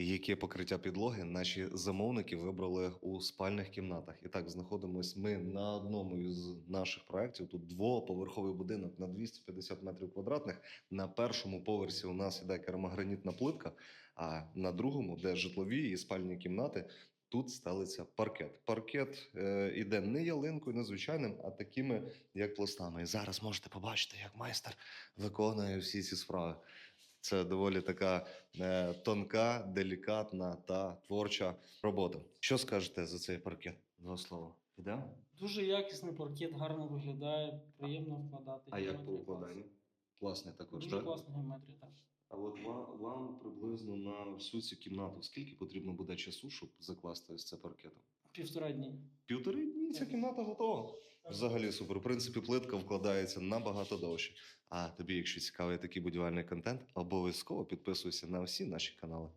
Яке покриття підлоги наші замовники вибрали у спальних кімнатах. І так знаходимось ми на одному із наших проєктів. Тут двоповерховий будинок на 250 метрів квадратних. На першому поверсі у нас іде керамогранітна плитка, а на другому, де житлові і спальні кімнати, тут стелиться паркет. Паркет е, іде не ялинкою, не звичайним, а такими, як пластами. І зараз можете побачити, як майстер виконує всі ці справи. Це доволі така е, тонка, делікатна та творча робота. Що скажете за цей паркет? Два слова. Ідемо? Дуже якісний паркет, гарно виглядає, приємно вкладати. А як по укладанню? Класний також, Дуже так? класна геометрія, так. А от вам, вам приблизно на всю цю кімнату скільки потрібно буде часу, щоб закласти ось це паркетом? Півтора дні. Півтори дні ця кімната готова. Взагалі супер. В принципі, плитка вкладається набагато довше. А тобі, якщо цікавий такий будівельний контент, обов'язково підписуйся на всі наші канали.